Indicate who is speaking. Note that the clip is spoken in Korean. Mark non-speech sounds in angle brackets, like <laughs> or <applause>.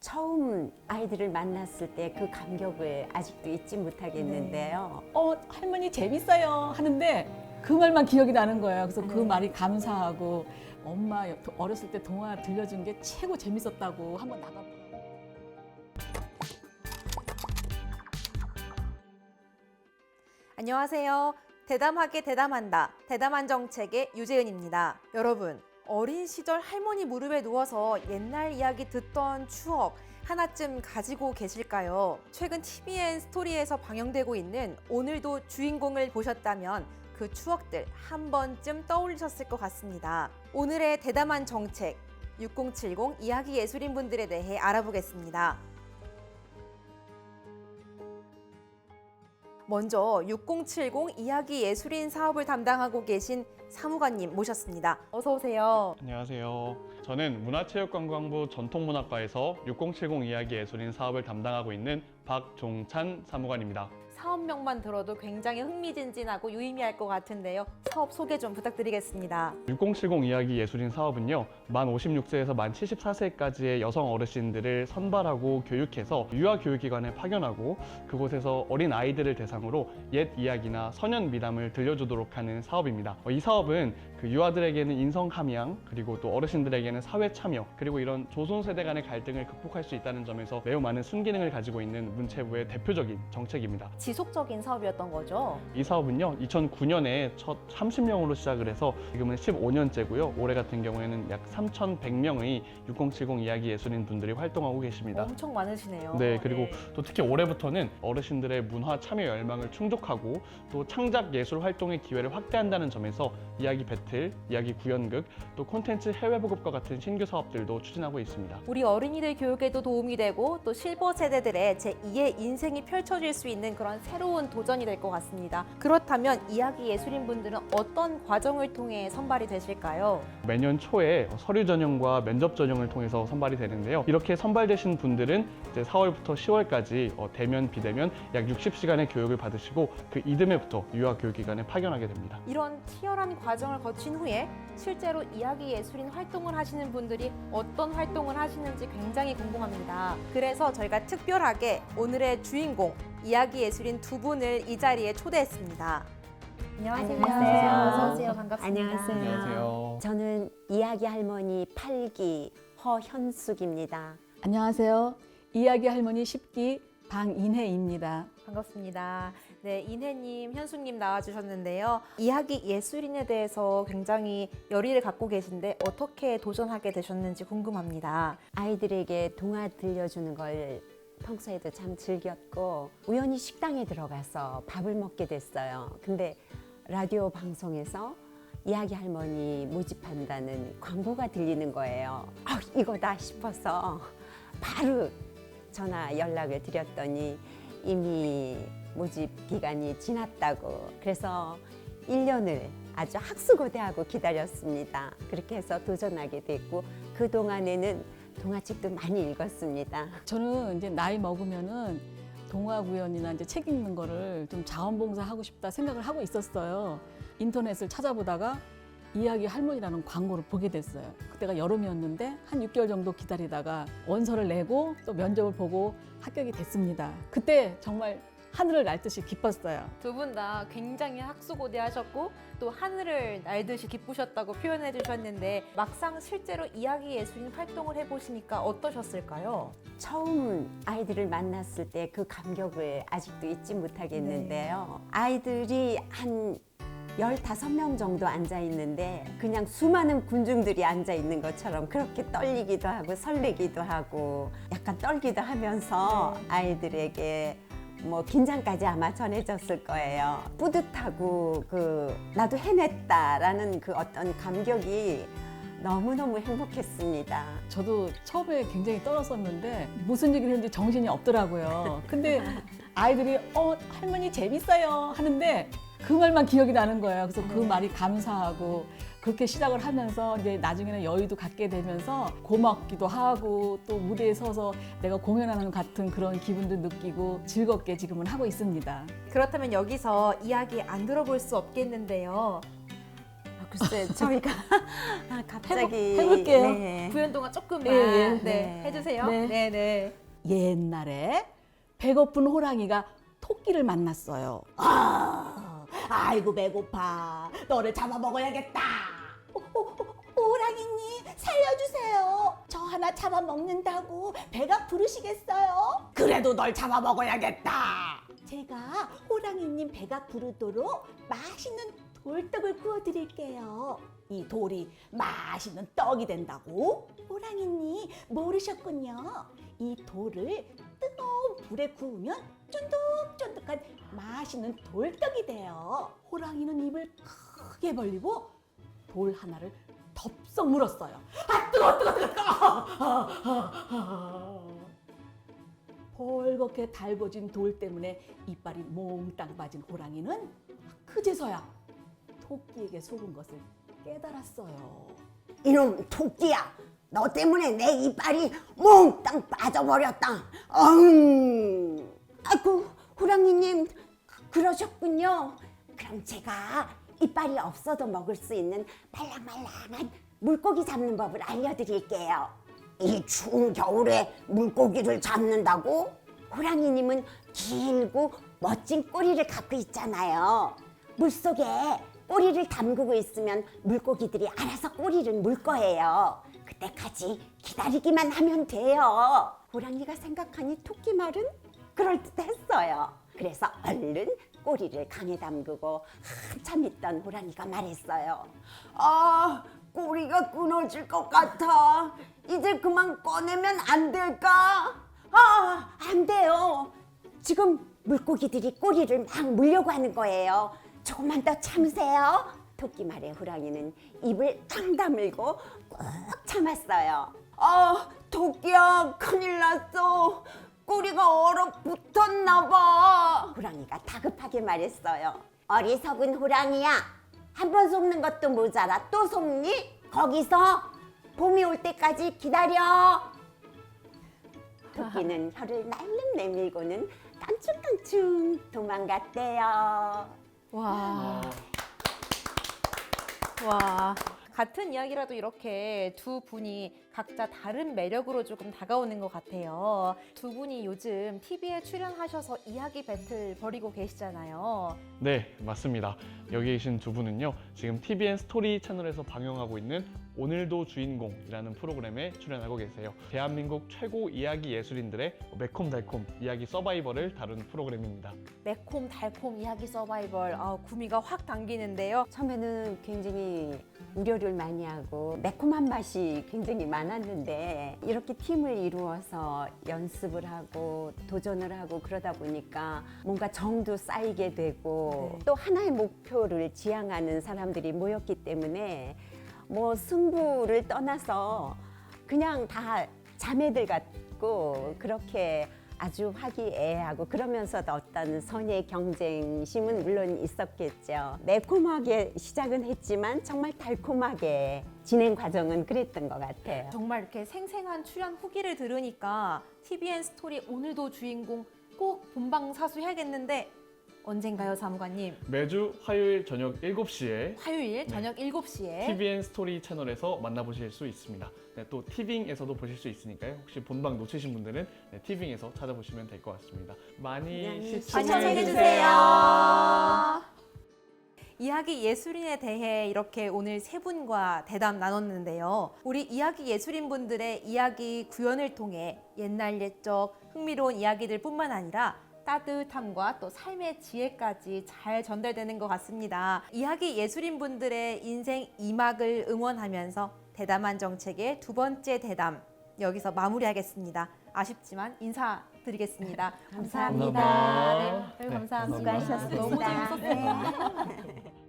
Speaker 1: 처음 아이들을 만났을 때 그 감격을 아직도 잊지 못하겠는데요.
Speaker 2: 어 할머니 재밌어요 하는데 그 말만 기억이 나는 거예요. 그래서 그
Speaker 1: 네.
Speaker 2: 말이 감사하고 엄마 어렸을 때 동화 들려준 게 최고 재밌었다고 한번 나가.
Speaker 3: 안녕하세요. 대담하게 대담한다. 대담한 정책의 유재은입니다. 여러분, 어린 시절 할머니 무릎에 누워서 옛날 이야기 듣던 추억 하나쯤 가지고 계실까요? 최근 TVN 스토리에서 방영되고 있는 오늘도 주인공을 보셨다면 그 추억들 한 번쯤 떠올리셨을 것 같습니다. 오늘의 대담한 정책 6070 이야기 예술인 분들에 대해 알아보겠습니다. 먼저 6070 이야기 예술인 사업을 담당하고 계신 사무관님 모셨습니다. 어서 오세요.
Speaker 4: 안녕하세요. 저는 문화체육관광부 전통문학과에서 6070 이야기 예술인 사업을 담당하고 있는 박종찬 사무관입니다.
Speaker 3: 사업명만 들어도 굉장히 흥미진진하고 유의미할 것 같은데요. 사업 소개 좀 부탁드리겠습니다.
Speaker 4: 6070 이야기 예술인 사업은요, 만 56세에서 만 74세까지의 여성 어르신들을 선발하고 교육해서 유아 교육기관에 파견하고 그곳에서 어린 아이들을 대상으로 옛 이야기나 서년 미담을 들려주도록 하는 사업입니다. 어, 이 사업은 그 유아들에게는 인성 함양 그리고 또 어르신들에게는 사회 참여 그리고 이런 조선 세대 간의 갈등을 극복할 수 있다는 점에서 매우 많은 순기능을 가지고 있는 문체부의 대표적인 정책입니다.
Speaker 3: 지속적인 사업이었던 거죠.
Speaker 4: 이 사업은요 2009년에 첫 30명으로 시작을 해서 지금은 15년째고요 올해 같은 경우에는 약 3,100명의 6070 이야기 예술인 분들이 활동하고 계십니다.
Speaker 3: 엄청 많으시네요.
Speaker 4: 네 그리고 또 특히 올해부터는 어르신들의 문화 참여 열망을 충족하고 또 창작 예술 활동의 기회를 확대한다는 점에서 이야기 배틀, 이야기 구연극, 또 콘텐츠 해외 보급과 같은 신규 사업들도 추진하고 있습니다.
Speaker 3: 우리 어린이들 교육에도 도움이 되고 또 실버 세대들의 제2의 인생이 펼쳐질 수 있는 그런 새로운 도전이 될 것 같습니다. 그렇다면 이야기 예술인 분들은 어떤 과정을 통해 선발이 되실까요?
Speaker 4: 매년 초에 서류 전형과 면접 전형을 통해서 선발이 되는데요. 이렇게 선발되신 분들은 이제 4월부터 10월까지 어, 대면 비대면 약 60시간의 교육을 받으시고 그 이듬해부터 유아 교육 기관에 파견하게 됩니다.
Speaker 3: 이런 치열한 과정을 거친 후에 실제로 이야기 예술인 활동을 하시는 분들이 어떤 활동을 하시는지 굉장히 궁금합니다. 그래서 저희가 특별하게 오늘의 주인공 이야기 예술인 두 분을 이 자리에 초대했습니다. 안녕하세요.
Speaker 1: 안녕하세요.
Speaker 3: 어서 오세요. 반갑습니다.
Speaker 1: 안녕하세요.
Speaker 4: 안녕하세요.
Speaker 1: 저는 이야기 할머니 8기 허현숙입니다.
Speaker 2: 안녕하세요. 이야기 할머니 10기 방인혜입니다.
Speaker 3: 반갑습니다. 네, 인혜님, 현숙님 나와주셨는데요. 이야기 예술인에 대해서 굉장히 열의를 갖고 계신데 어떻게 도전하게 되셨는지 궁금합니다.
Speaker 1: 아이들에게 동화 들려주는 걸 평소에도 참 즐겼고 우연히 식당에 들어가서 밥을 먹게 됐어요. 근데 라디오 방송에서 이야기 할머니 모집한다는 광고가 들리는 거예요. 아, 이거다 싶어서 바로 전화 연락을 드렸더니 이미 모집 기간이 지났다고 그래서 1년을 아주 학수고대하고 기다렸습니다. 그렇게 해서 도전하게 됐고 그동안에는 동화책도 많이 읽었습니다.
Speaker 2: 저는 이제 나이 먹으면은 동화 구연이나 이제 책 읽는 거를 좀 자원봉사 하고 싶다 생각을 하고 있었어요. 인터넷을 찾아보다가 이야기 할머니라는 광고를 보게 됐어요. 그때가 여름이었는데 한 6개월 정도 기다리다가 원서를 내고 또 면접을 보고 합격이 됐습니다. 그때 정말 하늘을 날 듯이 기뻤어요.
Speaker 3: 두 분 다 굉장히 학수고대하셨고 또 하늘을 날듯이 기쁘셨다고 표현해 주셨는데 막상 실제로 이야기 예술인 활동을 해보시니까 어떠셨을까요?
Speaker 1: 처음 아이들을 만났을 때 그 감격을 아직도 잊지 못하겠는데요. 아이들이 한 15명 정도 앉아 있는데 그냥 수많은 군중들이 앉아 있는 것처럼 그렇게 떨리기도 하고 설레기도 하고 약간 떨기도 하면서 아이들에게 뭐 긴장까지 아마 전해졌을 거예요. 뿌듯하고 그 나도 해냈다라는 그 어떤 감격이 너무너무 행복했습니다.
Speaker 2: 저도 처음에 굉장히 떨었었는데 무슨 얘기를 했는지 정신이 없더라고요. 근데 아이들이 어 할머니 재밌어요 하는데 그 말만 기억이 나는 거예요. 그래서 그 말이 감사하고 그렇게 시작을 하면서 이제 나중에는 여유도 갖게 되면서 고맙기도 하고 또 무대에 서서 내가 공연하는 것 같은 그런 기분도 느끼고 즐겁게 지금은 하고 있습니다.
Speaker 3: 그렇다면 여기서 이야기 안 들어볼 수 없겠는데요. 글쎄 <laughs>
Speaker 5: 저희가 아, <laughs> 갑자기
Speaker 2: 해볼- 해볼게요.
Speaker 5: 네.
Speaker 3: 구연 동안 조금만
Speaker 2: 예, 예.
Speaker 3: 네,
Speaker 5: 네.
Speaker 3: 해주세요.
Speaker 2: 네.
Speaker 3: 네, 네.
Speaker 2: 옛날에 배고픈 호랑이가 토끼를 만났어요. 아, 아이고 배고파. 너를 잡아먹어야겠다. 어, 어, 어, 호랑이님 살려주세요. 저 하나 잡아먹는다고 배가 부르시겠어요? 그래도 널 잡아먹어야겠다. 제가 호랑이님 배가 부르도록 맛있는 돌떡을 구워드릴게요. 이 돌이 맛있는 떡이 된다고? 호랑이님 모르셨군요. 이 돌을 뜨거운 불에 구우면 쫀득쫀득한 맛있는 돌떡이 돼요. 호랑이는 입을 크게 벌리고 돌 하나를 덥석 물었어요. 아 뜨거 뜨거 뜨거 뜨거. 아, 아, 아. 벌겋게 달궈진 돌 때문에 이빨이 몽땅 빠진 호랑이는 그제서야 토끼에게 속은 것을 깨달았어요.
Speaker 1: 이놈 토끼야, 너 때문에 내 이빨이 몽땅 빠져버렸다. 엉. 아이고, 호랑이님, 그- 그러셨군요. 그럼 제가 이빨이 없어도 먹을 수 있는 말랑말랑한 물고기 잡는 법을 알려드릴게요. 이 추운 겨울에 물고기를 잡는다고? 호랑이님은 길고 멋진 꼬리를 갖고 있잖아요. 물속에 꼬리를 담그고 있으면 물고기들이 알아서 꼬리를 물 거예요. 그때까지 기다리기만 하면 돼요. 호랑이가 생각하니 토끼 말은 그럴듯했어요. 그래서 얼른 꼬리를 강에 담그고 한참 있던 호랑이가 말했어요. 아, 꼬리가 끊어질 것 같아. 이제 그만 꺼내면 안 될까? 아, 안 돼요. 지금 물고기들이 꼬리를 막 물려고 하는 거예요. 조금만 더 참으세요. 토끼 말에 호랑이는 입을 탕 다물고 꾹 참았어요. 아, 토끼야, 큰일 났어. 꼬리가 얼어붙었나 봐. 호랑이가 다급하게 말했어요. 어리석은 호랑이야. 한 번 속는 것도 모자라 또 속니? 거기서 봄이 올 때까지 기다려. 토끼는 혀를 날름 내밀고는 깡충깡충 도망갔대요.
Speaker 3: 와. 와. 같은 이야기라도 이렇게 두 분이 각자 다른 매력으로 조금 다가오는 것 같아요. 두 분이 요즘 TV에 출연하셔서 이야기 배틀 벌이고 계시잖아요.
Speaker 4: 네, 맞습니다. 여기 계신 두 분은요, 지금 TVN 스토리 채널에서 방영하고 있는 오늘도 주인공이라는 프로그램에 출연하고 계세요. 대한민국 최고 이야기 예술인들의 매콤달콤 이야기 서바이벌을 다룬 프로그램입니다.
Speaker 3: 매콤 달콤 이야기 서바이벌 아, 구미가 확 당기는데요.
Speaker 5: 처음에는 굉장히 우려를 많이 하고 매콤한 맛이 굉장히 많았는데 이렇게 팀을 이루어서 연습을 하고 도전을 하고 그러다 보니까 뭔가 정도 쌓이게 되고
Speaker 3: 네.
Speaker 5: 또 하나의 목표를 지향하는 사람들이 모였기 때문에 뭐 승부를 떠나서 그냥 다 자매들 같고 그렇게 아주 화기애애하고 그러면서도 어떤 선의 경쟁심은 물론 있었겠죠. 매콤하게 시작은 했지만 정말 달콤하게 진행 과정은 그랬던 것 같아요.
Speaker 3: 정말 이렇게 생생한 출연 후기를 들으니까 TVN 스토리 오늘도 주인공 꼭 본방 사수해야겠는데 언젠가요, 사무관님?
Speaker 4: 매주 화요일 저녁 7시에
Speaker 3: 화요일 저녁 7시에
Speaker 4: TVN 스토리 채널에서 만나보실 수 있습니다. 네, 또 티빙에서도 보실 수 있으니까요. 혹시 본방 놓치신 분들은 네, 티빙에서 찾아보시면 될 것 같습니다. 많이 시청해
Speaker 3: 시청해주세요. 이야기 예술인에 대해 이렇게 오늘 세 분과 대담 나눴는데요. 우리 이야기 예술인 분들의 이야기 구현을 통해 옛날 옛적 흥미로운 이야기들 뿐만 아니라 따뜻함과 또 삶의 지혜까지 잘 전달되는 것 같습니다. 이야기 예술인 분들의 인생 이막을 응원하면서 대담한 정책의 두 번째 대담 여기서 마무리하겠습니다. 아쉽지만 인사드리겠습니다. <laughs>
Speaker 5: 감사합니다.
Speaker 4: 감사합니다.
Speaker 3: 네,
Speaker 4: 네,
Speaker 3: 감사합니다.
Speaker 5: 수고하셨습니다. <laughs>
Speaker 3: 너무 재밌었어요.
Speaker 5: 네.